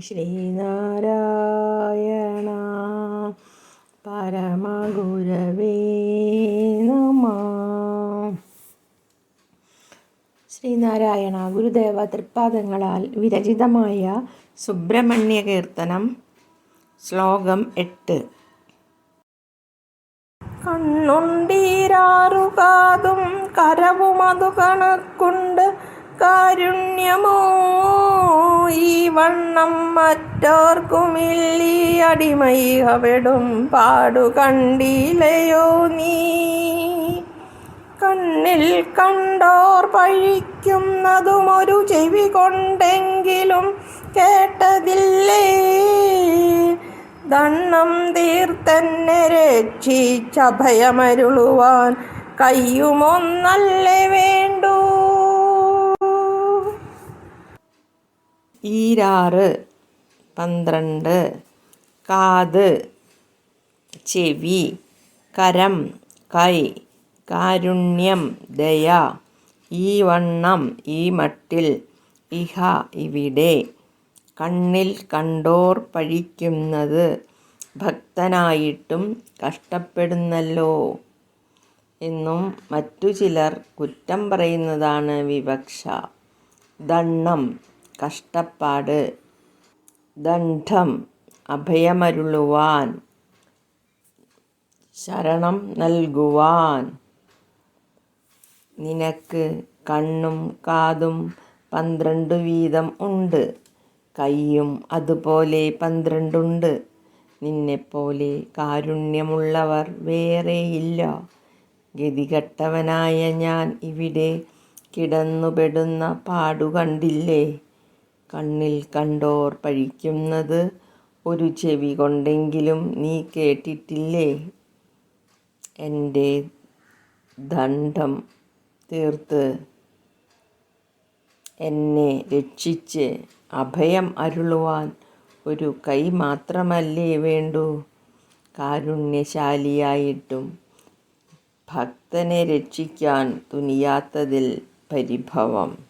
ശ്രീനാരായണ. പരമഗുരവേ നമ. ശ്രീനാരായണ ഗുരുദേവ തൃപ്പാദങ്ങളാൽ വിരചിതമായ സുബ്രഹ്മണ്യ കീർത്തനം ശ്ലോകം എട്ട്. കണ്ണുണ്ടീരാറുകാതും കരവുമതു കണക്കുണ്ട് കാരുണ്യമോ? ഈ വണ്ണം മറ്റോർക്കുമില്ലീ. അടിമൈകവിടും പാടു കണ്ടിലയോ നീ? കണ്ണിൽ കണ്ടോർ പഴിക്കുന്നതും ഒരു ചെവി കൊണ്ടെങ്കിലും കേട്ടതില്ലേ? ദണ്ണം തീർത്തന്നെ രക്ഷിച്ചഭയമരുളുവാൻ കയ്യുമൊന്നല്ലേ വേണ്ടൂ? ഈരാറ് പന്ത്രണ്ട് കാത് ചെവി കരം കൈ കാരുണ്യം ദയ ഈ വണ്ണം ഈ മട്ടിൽ ഇഹ ഇവിടെ. കണ്ണിൽ കണ്ടോർ പഴിക്കുന്നത് ഭക്തനായിട്ടും കഷ്ടപ്പെടുന്നല്ലോ എന്നും മറ്റു ചിലർ കുറ്റം പറയുന്നതാണ് വിവക്ഷ. ദണ്ണം കഷ്ടപ്പാട്. ദണ്ഡം അഭയമരുളുവാൻ ശരണം നൽകുവാൻ. നിനക്ക് കണ്ണും കാതും പന്ത്രണ്ട് വീതം ഉണ്ട്. കൈയും അതുപോലെ പന്ത്രണ്ടുണ്ട്. നിന്നെപ്പോലെ കാരുണ്യമുള്ളവർ വേറെയില്ല. ഗതികെട്ടവനായ ഞാൻ ഇവിടെ കിടന്നുപെടുന്ന പാടു കണ്ടില്ലേ കണ്ണിൽ കണ്ടോർ പഴിക്കുന്നത് ഒരു ചെവി കൊണ്ടെങ്കിലും നീ കേട്ടിട്ടില്ലേ? എന്റെ ദണ്ഡം തീർത്ത് എന്നെ രക്ഷിച്ച് അഭയം അരുളുവാൻ ഒരു കൈ മാത്രമല്ലേ വേണ്ടൂ? കാരുണ്യശാലിയായിട്ടും ഭക്തനെ രക്ഷിക്കാൻ തുനിയാത്തതിൽ പരിഭവം.